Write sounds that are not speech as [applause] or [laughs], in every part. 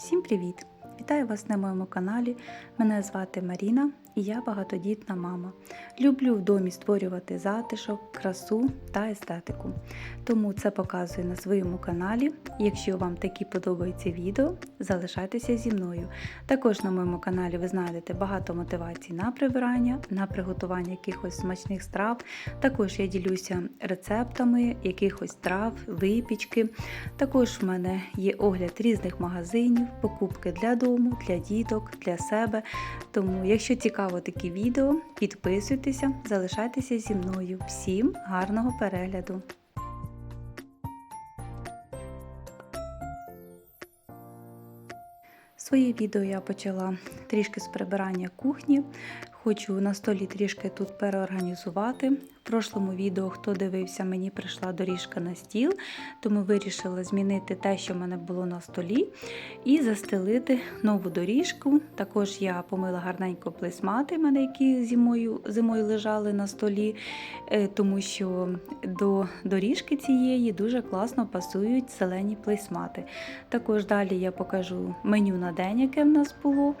Всім привіт! Вітаю вас на моєму каналі. Мене звати Маріна і я багатодітна мама. Люблю в домі створювати затишок, красу та естетику. Тому це показую на своєму каналі. Якщо вам такі подобаються відео, залишайтеся зі мною. Також на моєму каналі ви знайдете багато мотивацій на прибирання, на приготування якихось смачних страв. Також я ділюся рецептами якихось трав, випічки. Також в мене є огляд різних магазинів, покупки для дому, для діток, для себе. Тому, якщо цікаво такі відео, підписуйтеся, залишайтеся зі мною. Всім гарного перегляду! Своє відео я почала трішки з прибирання кухні. Хочу на столі трішки тут переорганізувати. Прошлому відео, хто дивився, мені прийшла доріжка на стіл, тому вирішила змінити те, що в мене було на столі, і застелити нову доріжку. Також я помила гарненько плесмати, мене, які зимою, зимою лежали на столі, е, тому що до доріжки цієї дуже класно пасують зелені плесмати. Також далі я покажу меню на день, яке в нас було.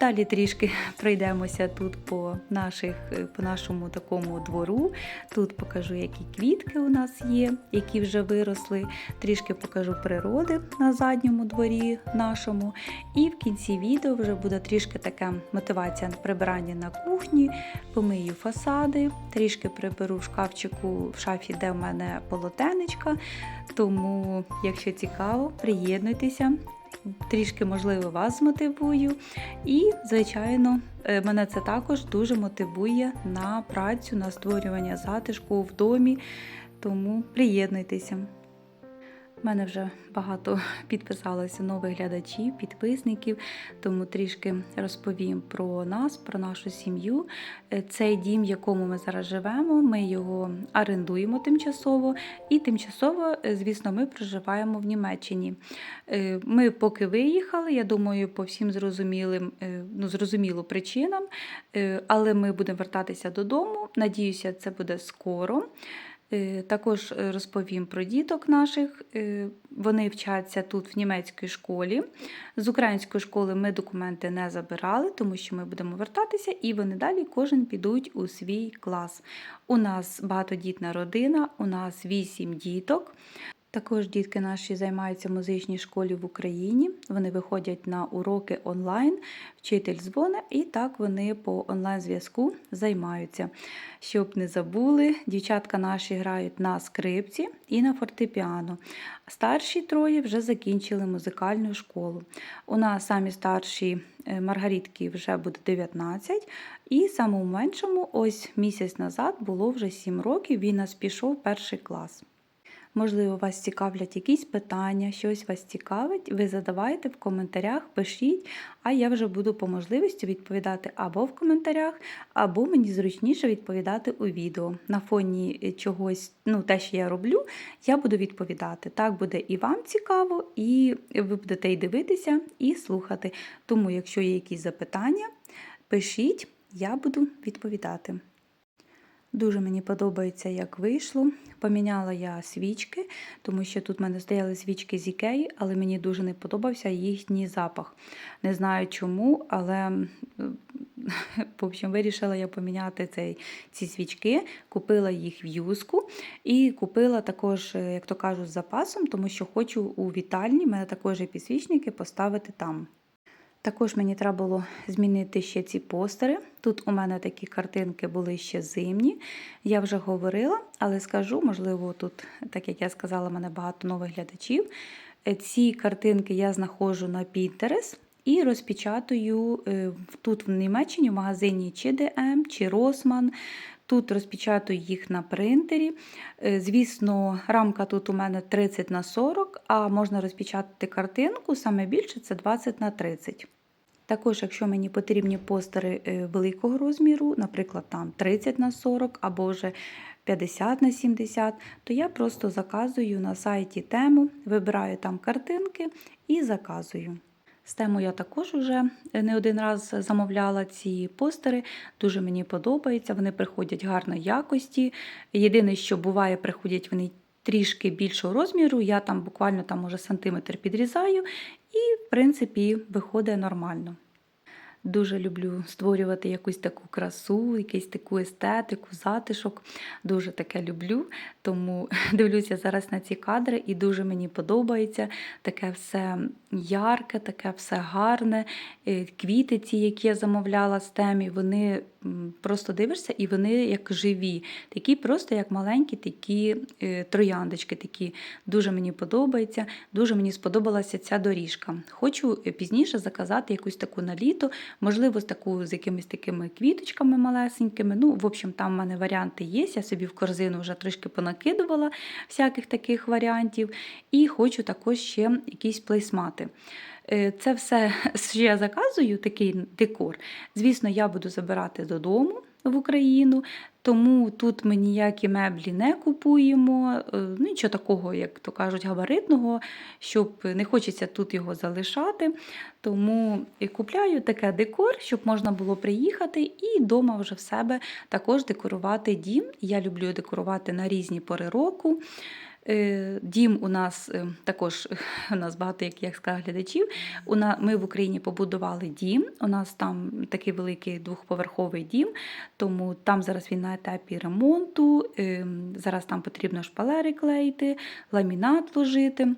Далі трішки пройдемося тут по, наших, по нашому такому двору. Тут покажу, які квітки у нас є, які вже виросли. Трішки покажу природи на задньому дворі нашому. І в кінці відео вже буде трішки така мотивація на прибирання на кухні, помию фасади, трішки приберу в шкафчику в шафі, де в мене полотенечка. Тому, якщо цікаво, приєднуйтеся трішки, можливо, вас змотивую. І, звичайно, е, мене це також дуже мотивує на працю, на створювання затишку в домі. Тому приєднуйтеся. У мене вже багато підписалося нових глядачів, підписників, тому трішки розповім про нас, про нашу сім'ю. Е, Цей дім, в якому ми зараз живемо, ми його орендуємо тимчасово, і тимчасово, е, звісно, ми проживаємо в Німеччині. Е, Ми поки виїхали, я думаю, по всім зрозумілим, ну, зрозуміло причинам, але ми будемо вертатися додому. Надіюся, це буде скоро. Е, Також е, розповім про діток наших. Е, Вони вчаться тут в німецькій школі. З української школи ми документи не забирали, тому що ми будемо вертатися, і вони далі кожен підуть у свій клас. У нас багатодітна родина, у нас вісім діток. Також дітки наші займаються в музичній школі в Україні. Вони виходять на уроки онлайн, вчитель дзвонить, і так вони по онлайн-зв'язку займаються. Щоб не забули, дівчатка наші грають на скрипці і на фортепіано. Старші троє вже закінчили музикальну школу. У нас самі старші е, Маргарітки вже буде 19, і самому меншому, ось місяць назад, було вже 7 років. Він нас пішов перший клас. Можливо, вас цікавлять якісь питання, щось вас цікавить, ви задавайте в коментарях, пишіть, а я вже буду по можливості відповідати або в коментарях, або мені зручніше відповідати у відео. На фоні чогось, ну, те, що я роблю, я буду відповідати. Так буде і вам цікаво, і ви будете і дивитися, і слухати. Тому, якщо є якісь запитання, пишіть, я буду відповідати. Дуже мені подобається, як вийшло. Поміняла я свічки, тому що тут в мене стояли свічки з Ікеї, але мені дуже не подобався їхній запах. Не знаю чому, але [laughs] в общем, вирішила я поміняти цей, ці свічки, купила їх в юску і купила також, як то кажуть, з запасом, тому що хочу у вітальні, мене також підсвічники поставити там. Також мені треба було змінити ще ці постери. Тут у мене такі картинки були ще зимні. Я вже говорила, але скажу, можливо, тут, так як я сказала, мене багато нових глядачів. Ці картинки я знаходжу на Pinterest і розпечатую тут в Німеччині в магазині чи DM, чи Rossmann. Тут розпечатую їх на принтері. Звісно, рамка тут у мене 30 на 40, а можна розпечатати картинку, саме більше це 20 на 30. Також, якщо мені потрібні постери великого розміру, наприклад, там 30 на 40 або вже 50 на 70, то я просто заказую на сайті тему, вибираю там картинки і заказую. З тему я також вже не один раз замовляла ці постери. Дуже мені подобається, вони приходять гарної якості. Єдине, що буває, приходять вони трішки більшого розміру. Я там буквально там, може, сантиметр підрізаю і, в принципі, виходить нормально. Дуже люблю створювати якусь таку красу, якусь таку естетику, затишок. Дуже таке люблю. Тому [laughs] дивлюся зараз на ці кадри і дуже мені подобається. Таке все ярке, таке все гарне. Е, Квіти, ці, які я замовляла з темі, вони просто дивишся і вони як живі. Такі просто як маленькі такі е, трояндочки. Такі дуже мені подобається. Дуже мені сподобалася ця доріжка. Хочу е, пізніше заказати якусь таку на літо, можливо, з таку з якимись такими квіточками малесенькими. Ну, в общем, там в мене варіанти є. Я собі в корзину вже трішки понакидувала всяких таких варіантів. І хочу також ще якісь плейсмати. Е, Це все, [laughs] що я заказую, такий декор. Звісно, я буду забирати додому в Україну, тому тут ми ніякі меблі не купуємо. е, Нічого такого, як то кажуть, габаритного, щоб не хочеться тут його залишати. Тому купляю таке декор, щоб можна було приїхати і вдома вже в себе також декорувати дім. Я люблю декорувати на різні пори року. Е, Дім у нас е, також [laughs] у нас багато як, як сказав, глядачів. Ми в Україні побудували дім. У нас там такий великий двохповерховий дім, тому там зараз він на етапі ремонту. е, Зараз там потрібно шпалери клеїти, ламінат ложити.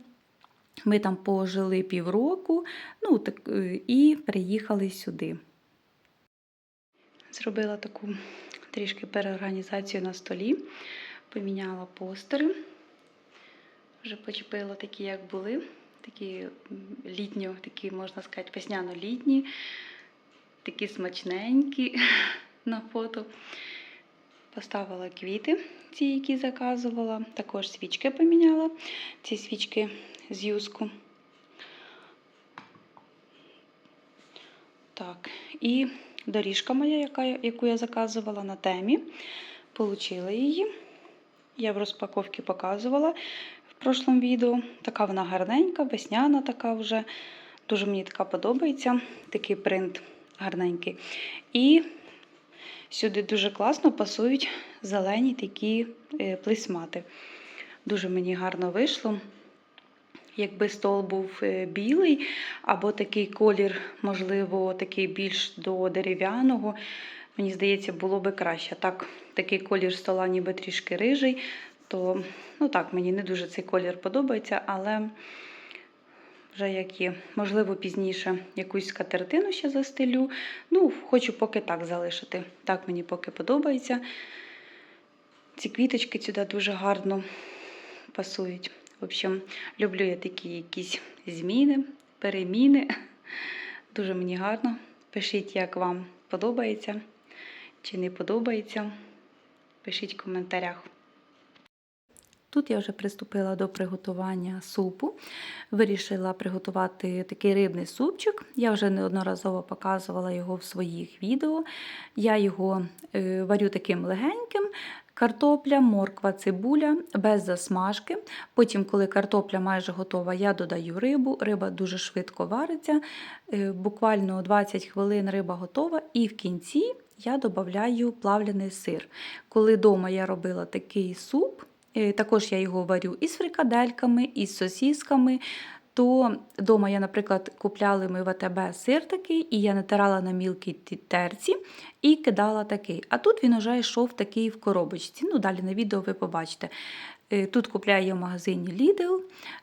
Ми там пожили півроку, ну так і приїхали сюди. Зробила таку трішки переорганізацію на столі, поміняла постери. Вже почепила такі, як були, такі літньо, такі, можна сказати, весняно-літні, такі смачненькі [laughs] на фото. Поставила квіти, ці, які заказувала. Також свічки поміняла. Ці свічки з юску. Так, і доріжка моя, яка, яку я заказувала на темі. Получила її. Я в розпаковці показувала в прошлому відео. Така вона гарненька, весняна така вже. Дуже мені така подобається. Такий принт гарненький. І сюди дуже класно пасують зелені такі е, плесмати. Дуже мені гарно вийшло. Якби стол був е, білий, або такий колір, можливо, такий більш до дерев'яного, мені здається, було би краще. Так, такий колір стола ніби трішки рижий, то ну так, мені не дуже цей колір подобається, але вже як є. Можливо, пізніше якусь скатертину ще застелю. Ну, хочу поки так залишити. Так мені поки подобається. Ці квіточки сюди дуже гарно пасують. В общем, люблю я такі якісь зміни, переміни. Дуже мені гарно. Пишіть, як вам подобається чи не подобається. Пишіть в коментарях. Тут я вже приступила до приготування супу. Вирішила приготувати такий рибний супчик. Я вже неодноразово показувала його в своїх відео. Я його е, варю таким легеньким. Картопля, морква, цибуля без засмажки. Потім, коли картопля майже готова, я додаю рибу. Риба дуже швидко вариться. Е, Буквально 20 хвилин риба готова, і в кінці я додаю плавлений сир. Коли вдома я робила такий суп, також я його варю із фрикадельками, із сосісками. То вдома я, наприклад, купляли ми в АТБ сир такий, і я натирала на мілкій терці і кидала такий. А тут він уже йшов такий в коробочці. Ну, далі на відео ви побачите. Е, Тут купляю в магазині Lidl.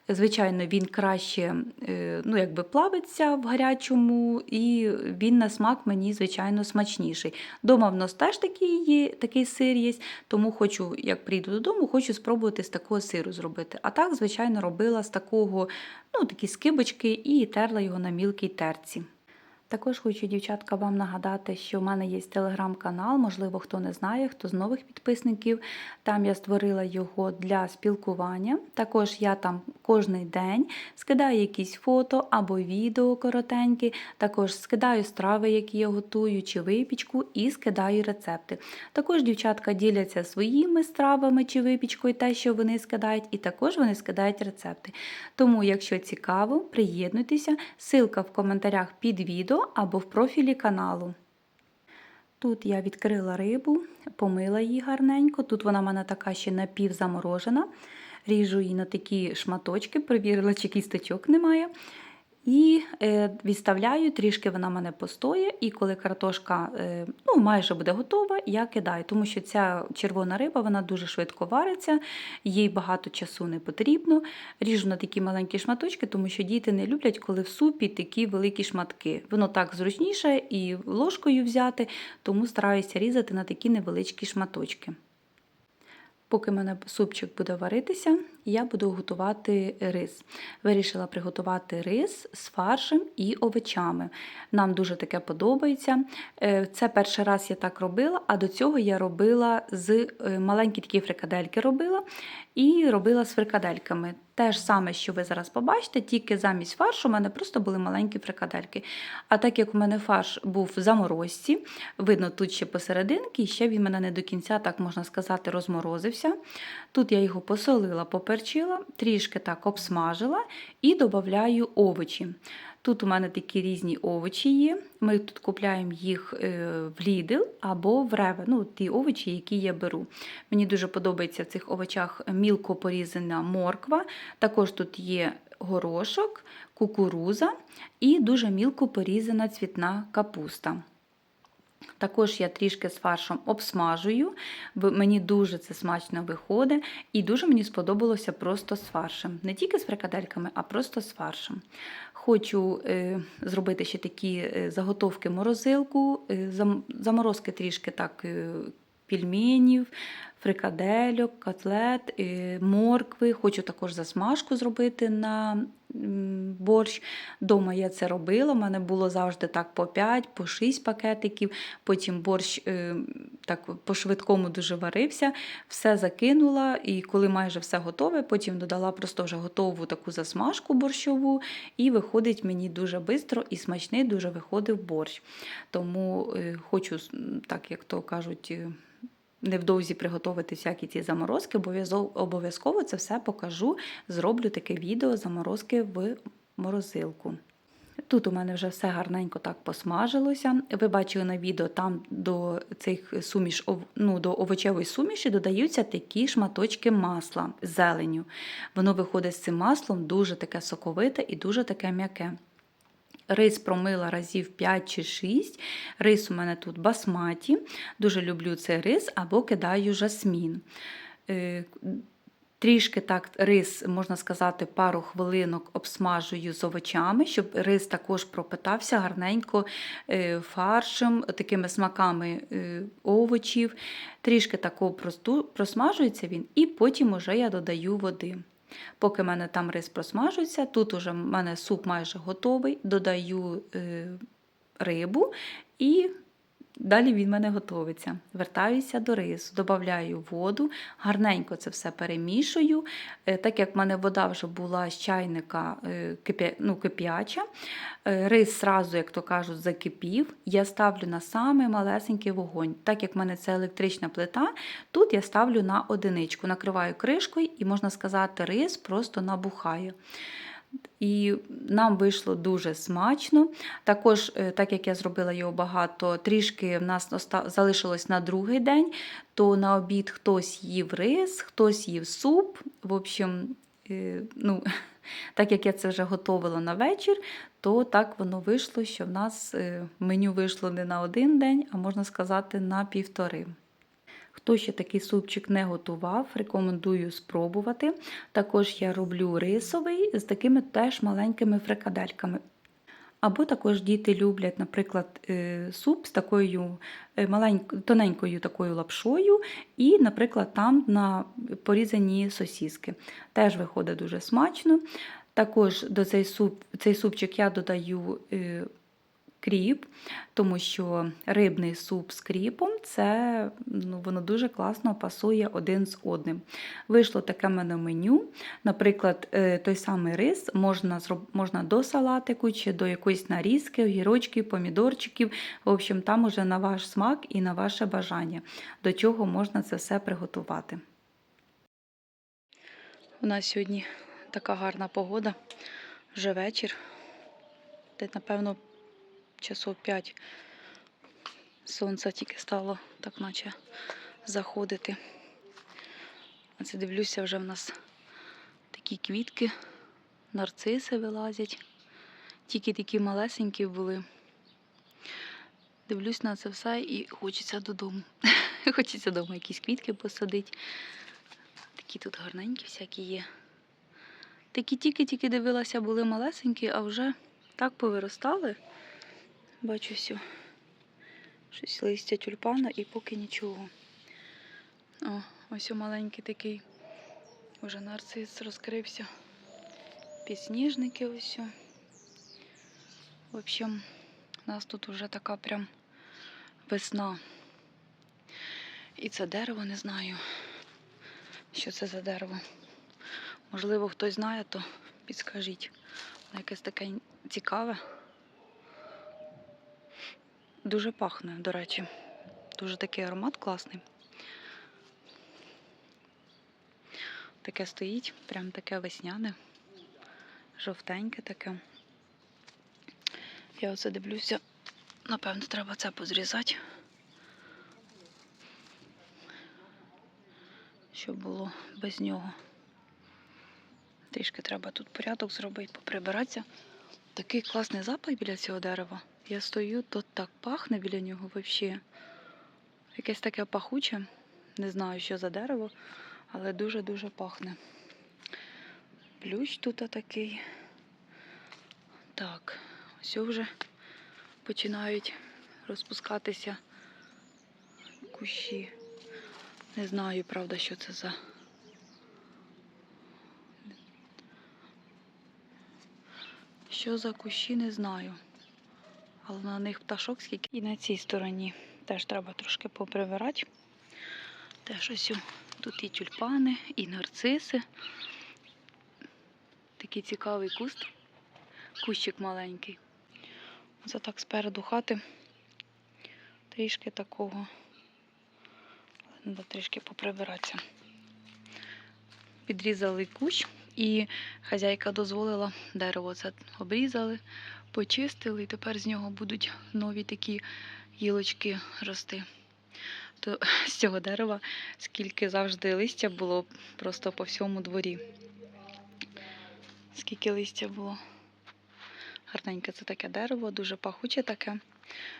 Звичайно, він краще е, ну, якби плавиться в гарячому, і він на смак мені, звичайно, смачніший. Дома в нас теж такий, такий сир є, тому хочу, як прийду додому, хочу спробувати з такого сиру зробити. А так, звичайно, робила з такого, ну, такі скибочки і терла його на мілкій терці. Також хочу, дівчатка, вам нагадати, що в мене є телеграм-канал, можливо, хто не знає, хто з нових підписників. Там я створила його для спілкування. Також я там кожен день скидаю якісь фото або відео коротенькі, також скидаю страви, які я готую, чи випічку, і скидаю рецепти. Також дівчатка діляться своїми стравами чи випічкою, те, що вони скидають, і також вони скидають рецепти. Тому, якщо цікаво, приєднуйтеся, ссылка в коментарях під відео або в профілі каналу. Тут я відкрила рибу, помила її гарненько. Тут вона в мене така ще напівзаморожена. Ріжу її на такі шматочки, перевірила, чи кісточок немає. І е, відставляю, трішки вона мене постоє, і коли картошка е, ну, майже буде готова, я кидаю, тому що ця червона риба вона дуже швидко вариться, їй багато часу не потрібно. Ріжу на такі маленькі шматочки, тому що діти не люблять, коли в супі такі великі шматки. Воно так зручніше і ложкою взяти, тому стараюся різати на такі невеличкі шматочки. Поки в мене супчик буде варитися, я буду готувати рис. Вирішила приготувати рис з фаршем і овочами. Нам дуже таке подобається. Е, Це перший раз я так робила, а до цього я робила з е, маленькі такі фрикадельки робила і робила з фрикадельками. Те ж саме, що ви зараз побачите, тільки замість фаршу у мене просто були маленькі фрикадельки. А так як у мене фарш був в заморозці, видно тут ще посерединки, ще він мене не до кінця, так можна сказати, розморозився. Тут я його посолила, поперчила, трішки так обсмажила і додаю овочі. Тут у мене такі різні овочі є. Ми тут купляємо їх е, в Lidl або в Rewe, ну, ті овочі, які я беру. Мені дуже подобається в цих овочах мілко порізана морква. Також тут є горошок, кукуруза і дуже мілко порізана цвітна капуста. Також я трішки з фаршем обсмажую, мені дуже це смачно виходить, і дуже мені сподобалося просто з фаршем. Не тільки з фрикадельками, а просто з фаршем. Хочу е, зробити ще такі е, заготовки морозилку, е, заморозки трішки так пельменів, фрикадельок, котлет, моркви. Хочу також засмажку зробити на борщ. Дома я це робила. У мене було завжди так по 5, по 6 пакетиків. Потім борщ е, так по-швидкому дуже варився, все закинула, і коли майже все готове, потім додала просто вже готову таку засмажку борщову, і виходить мені дуже швидко і смачний дуже виходив борщ. Тому е, хочу, так як то кажуть, е, невдовзі приготувати всякі ці заморозки, обов'язково це все покажу. Зроблю таке відео заморозки в морозилку. Тут у мене вже все гарненько так посмажилося. Ви бачили на відео, там до цих суміш, ну, до овочевої суміші додаються такі шматочки масла зеленю. Воно виходить з цим маслом дуже таке соковите і дуже таке м'яке. Рис промила разів 5 чи 6. Рис у мене тут басматі. Дуже люблю цей рис або кидаю жасмін. Е, Трішки так рис, можна сказати, пару хвилинок обсмажую з овочами, щоб рис також пропитався гарненько е, фаршем, такими смаками е, овочів. Трішки тако просту, просмажується він, і потім уже я додаю води. Поки в мене там рис просмажується, тут уже в мене суп майже готовий, додаю е, рибу і далі він мене готовиться. Вертаюся до рису, додаю воду, гарненько це все перемішую. Е, Так як в мене вода вже була з чайника е, ну, кип'яча, е, рис зразу, як то кажуть, закипів, я ставлю на самий малесенький вогонь. Так як в мене це електрична плита, тут я ставлю на одиничку, накриваю кришкою і, можна сказати, рис просто набухає. І нам вийшло дуже смачно. Також, е, так як я зробила його багато, трішки в нас залишилось на другий день, то на обід хтось їв рис, хтось їв суп. В общем, е, ну, [laughs] так як я це вже готувала на вечір, то так воно вийшло, що в нас е, меню вийшло не на один день, а можна сказати, на півтори. Хто ще такий супчик не готував, рекомендую спробувати. Також я роблю рисовий з такими теж маленькими фрикадельками. Або також діти люблять, наприклад, е, суп з такою е, маленькою, тоненькою такою лапшою, і, наприклад, там на порізані сосіски. Теж виходить дуже смачно. Також до цей суп, цей супчик я додаю е, кріп, тому що рибний суп з кріпом це ну, воно дуже класно пасує один з одним. Вийшло таке мене меню. Наприклад, е, той самий рис можна, можна до салатику чи до якоїсь нарізки, огірочків, помідорчиків. В общем, там уже на ваш смак і на ваше бажання, до чого можна це все приготувати. У нас сьогодні така гарна погода, вже вечір. Десь, напевно, часов 5 сонце тільки стало так наче заходити. А це дивлюся, вже в нас такі квітки, нарциси вилазять. Тільки такі малесенькі були. Дивлюсь на це все і хочеться додому. [laughs] хочеться вдома якісь квітки посадити. Такі тут гарненькі всякі є. Такі тільки-тільки дивилася, були малесенькі, а вже так повиростали. Бачу все. Щось листя тюльпана і поки нічого. О, ось маленький такий. Уже нарцис розкрився. Підсніжники ось. В общем, у нас тут вже така прям весна. І це дерево, не знаю, що це за дерево. Можливо, хтось знає, то підскажіть. Воно якесь таке цікаве. Дуже пахне, до речі. Дуже такий аромат класний. Таке стоїть, прям таке весняне, жовтеньке таке. Я оце дивлюся. Напевно, треба це позрізати. Щоб було без нього. Трішки треба тут порядок зробити, поприбиратися. Такий класний запах біля цього дерева. Я стою, то так пахне біля нього взагалі. Якесь таке пахуче. Не знаю, що за дерево, але дуже-дуже пахне. Плющ тут такий. Так, ось вже починають розпускатися кущі. Не знаю, правда, що це за. Що за кущі, не знаю. Але на них пташок скільки. І на цій стороні теж треба трошки поприбирати. Теж ось тут і тюльпани, і нарциси. Такий цікавий куст. Кущик маленький. Це так спереду хати. Трішки такого. Треба трішки поприбиратися. Підрізали кущ, і хазяйка дозволила дерево це обрізали, почистили, і тепер з нього будуть нові такі гілочки рости. То з цього дерева скільки завжди листя було просто по всьому дворі. Скільки листя було. Гарненьке це таке дерево, дуже пахуче таке.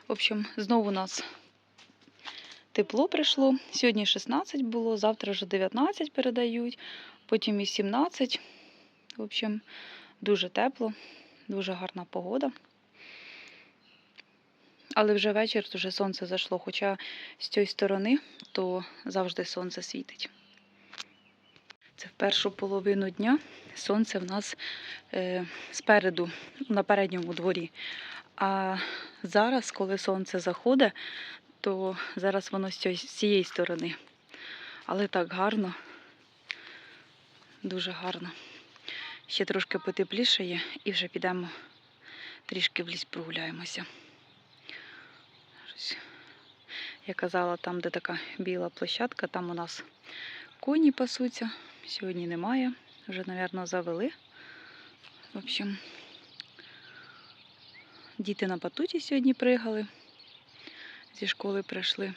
В общем, знову у нас тепло прийшло. Сьогодні 16 було, завтра вже 19 передають, потім і 17. В общем, дуже тепло, дуже гарна погода. Але вже вечір, вже сонце зайшло, хоча з цієї сторони то завжди сонце світить. Це в першу половину дня сонце в нас е, спереду, на передньому дворі. А зараз, коли сонце заходить, то зараз воно з цієї- сторони. Але так гарно, дуже гарно. Ще трошки потеплішає і вже підемо трішки в ліс прогуляємося. Я казала, там, де така біла площадка, там у нас коні пасуться. Сьогодні немає. Вже, мабуть, завели. В общем, діти на батуті сьогодні пригали. Зі школи прийшли.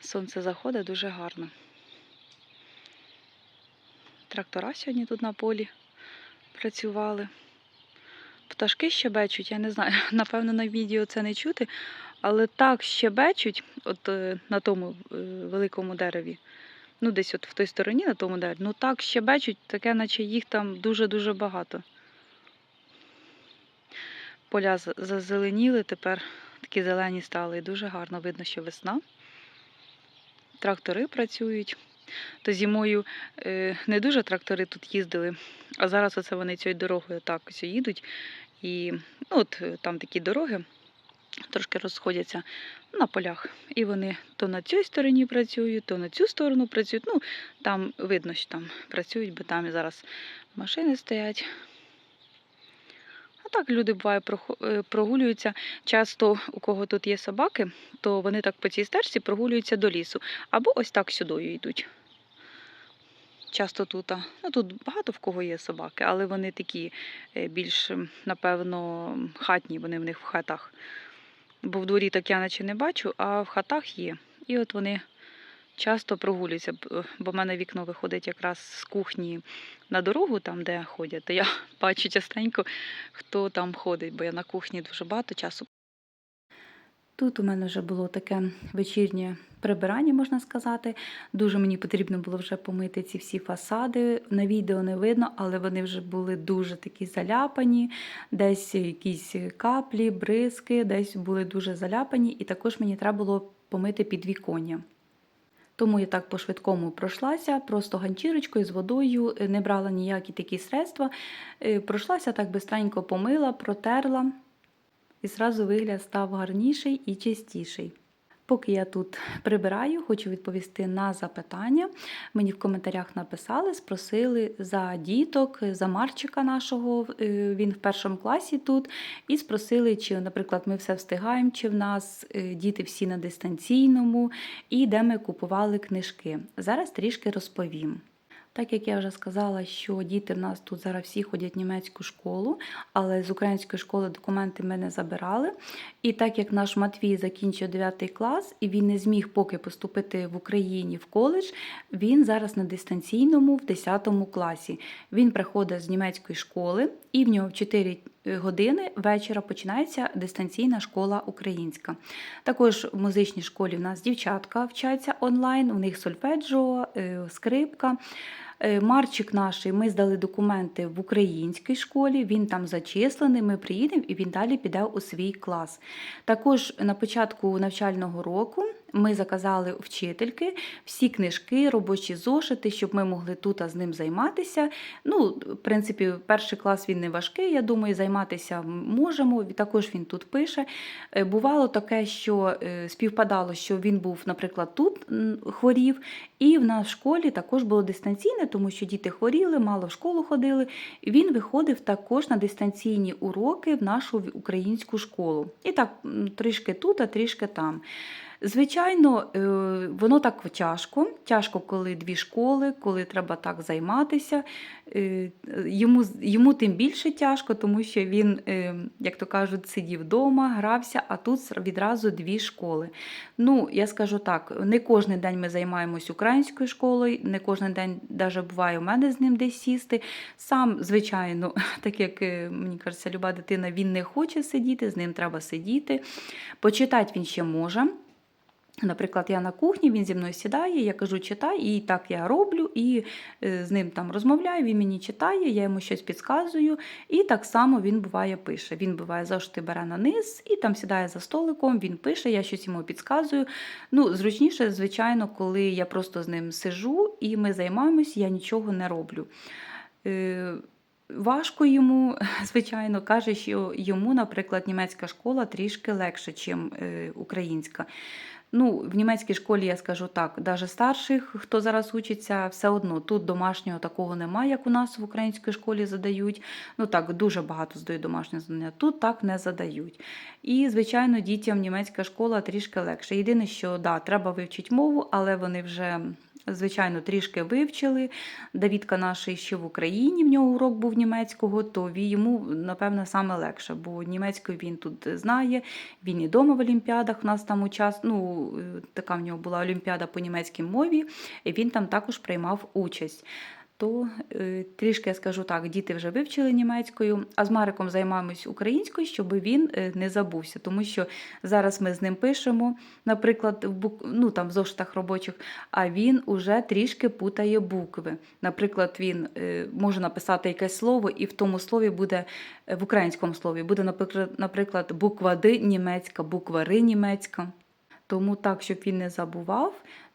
Сонце заходить дуже гарно. Трактора сьогодні тут на полі працювали. Пташки щебечуть, я не знаю, [laughs] напевно, на відео це не чути, але так щебечуть, от е, на тому е, великому дереві. Ну, десь от в той стороні на тому дереві. Ну так щебечуть, таке, наче їх там дуже-дуже багато. Поля зазеленіли, тепер такі зелені стали. І дуже гарно видно, що весна. Трактори працюють. То зимою е, не дуже трактори тут їздили, а зараз оце вони цією дорогою так ось їдуть. І ну, от е, там такі дороги трошки розходяться на полях. І вони то на цій стороні працюють, то на цю сторону працюють. Ну, там видно, що там працюють, бо там зараз машини стоять. Так люди буває е, прогулюються. Часто у кого тут є собаки, то вони так по цій стежці прогулюються до лісу. Або ось так сюдою йдуть. Часто тут, ну тут багато в кого є собаки, але вони такі е, більш, напевно, хатні, вони в них в хатах. Бо в дворі так я наче не бачу, а в хатах є. І от вони часто прогулююся, бо в мене вікно виходить якраз з кухні на дорогу, там, де ходять. Я [laughs] бачу частенько, хто там ходить, бо я на кухні дуже багато часу. Тут у мене вже було таке вечірнє прибирання, можна сказати. Дуже мені потрібно було вже помити ці всі фасади. На відео не видно, але вони вже були дуже такі заляпані, десь якісь каплі, бризки, десь були дуже заляпані, і також мені треба було помити підвіконня. Тому я так по-швидкому пройшлася, просто ганчірочкою з водою, е, не брала ніякі такі средства. Е, Пройшлася так бистренько помила, протерла, і зразу вигляд став гарніший і чистіший. Поки я тут прибираю, хочу відповісти на запитання. Мені в коментарях написали, спросили за діток, за Марчика нашого, е, він в першому класі тут, і спросили, чи, наприклад, ми все встигаємо, чи в нас е, діти всі на дистанційному, і де ми купували книжки. Зараз трішки розповім. Так як я вже сказала, що діти в нас тут зараз всі ходять в німецьку школу, але з української школи документи ми не забирали. І так як наш Матвій закінчив 9 клас і він не зміг поки поступити в Україні в коледж, він зараз на дистанційному в 10 класі. Він приходить з німецької школи, і в нього в 4 години вечора починається дистанційна школа українська. Також в музичній школі в нас дівчатка вчаться онлайн, у них сольфеджіо, е, скрипка. Е, Марчик наш, ми здали документи в українській школі, він там зачислений, ми приїдемо і він далі піде у свій клас. Також на початку навчального року ми заказали вчительки всі книжки, робочі зошити, щоб ми могли тут з ним займатися. Ну, в принципі, перший клас він не важкий, я думаю, займатися можемо. Також він тут пише. Е, Бувало таке, що е, співпадало, що він був, наприклад, тут хворів, і в нас в школі також було дистанційне, тому що діти хворіли, мало в школу ходили. Він виходив також на дистанційні уроки в нашу українську школу. І так трішки тут, а трішки там. Звичайно, е, воно так тяжко. Тяжко, коли дві школи, коли треба так займатися. Е, Йому, йому тим більше тяжко, тому що він, е, як то кажуть, сидів вдома, грався, а тут відразу дві школи. Ну, я скажу так, не кожен день ми займаємось українською школою, не кожен день навіть буває у мене з ним десь сісти. Сам, звичайно, [laughs] так як мені кажеться, люба дитина, він не хоче сидіти, з ним треба сидіти. Почитати він ще може. Наприклад, я на кухні, він зі мною сідає, я кажу, читай, і так я роблю, і е, з ним там розмовляю, він мені читає, я йому щось підказую, і так само він буває пише. Він буває завжди бере на низ і там сідає за столиком, він пише, я щось йому підказую. Ну, зручніше, звичайно, коли я просто з ним сижу і ми займаємось, я нічого не роблю. Е, Важко йому, [laughs] звичайно, каже, що йому, наприклад, німецька школа трішки легше, ніж українська. Ну, в німецькій школі я скажу так, навіть старших, хто зараз учиться, все одно тут домашнього такого немає, як у нас в українській школі задають. Ну так, дуже багато здають домашнє завдання. Тут так не задають. І, звичайно, дітям німецька школа трішки легше. Єдине, що да, треба вивчити мову, але вони вже. Звичайно, трішки вивчили. Давідка наша ще в Україні, в нього урок був німецького, то йому, напевно, саме легше, бо німецькою він тут знає, він і вдома в Олімпіадах у нас там учас, ну, е, така в нього була Олімпіада по німецькій мові, і він там також приймав участь. То е, трішки я скажу так, діти вже вивчили німецькою, а з Мариком займаємось українською, щоб він е, не забувся. Тому що зараз ми з ним пишемо, наприклад, в бук... ну, там, в зошитах робочих, а він уже трішки путає букви. Наприклад, він е, може написати якесь слово, і в тому слові буде в українському слові буде, наприклад, буква Д німецька, буква Р німецька. Тому так, щоб він не забував,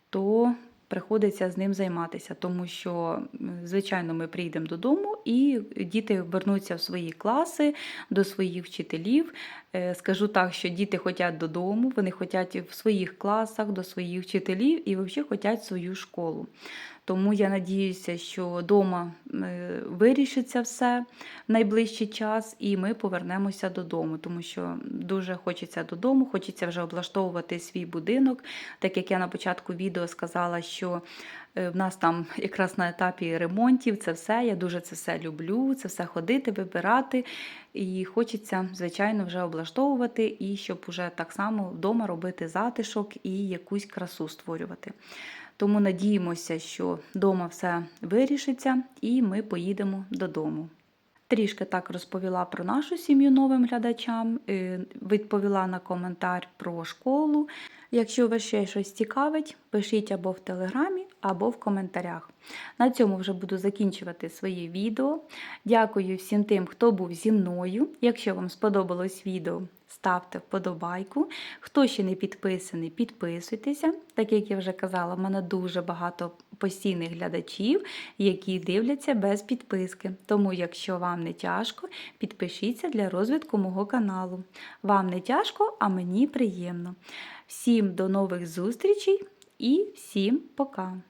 то приходиться з ним займатися, тому що, звичайно, ми прийдемо додому і діти вернуться в свої класи до своїх вчителів. Е, Скажу так, що діти хочуть додому, вони хочуть в своїх класах, до своїх вчителів і взагалі хочуть свою школу. Тому я надіюся, що вдома вирішиться все в найближчий час, і ми повернемося додому, тому що дуже хочеться додому, хочеться вже облаштовувати свій будинок. Так як я на початку відео сказала, що е, в нас там якраз на етапі ремонтів це все. Я дуже це все люблю, це все ходити, вибирати. і хочеться, звичайно, вже облаштовувати і щоб уже так само вдома робити затишок і якусь красу створювати. Тому надіємося, що вдома все вирішиться і ми поїдемо додому. Трішки так розповіла про нашу сім'ю новим глядачам, е, відповіла на коментар про школу. Якщо вас ще щось цікавить, пишіть або в телеграмі, або в коментарях. На цьому вже буду закінчувати своє відео. Дякую всім тим, хто був зі мною. Якщо вам сподобалось відео, ставте вподобайку. Хто ще не підписаний, підписуйтеся. Так як я вже казала, в мене дуже багато постійних глядачів, які дивляться без підписки. Тому, якщо вам не тяжко, підпишіться для розвитку мого каналу. Вам не тяжко, а мені приємно. Всім до нових зустрічей і всім пока!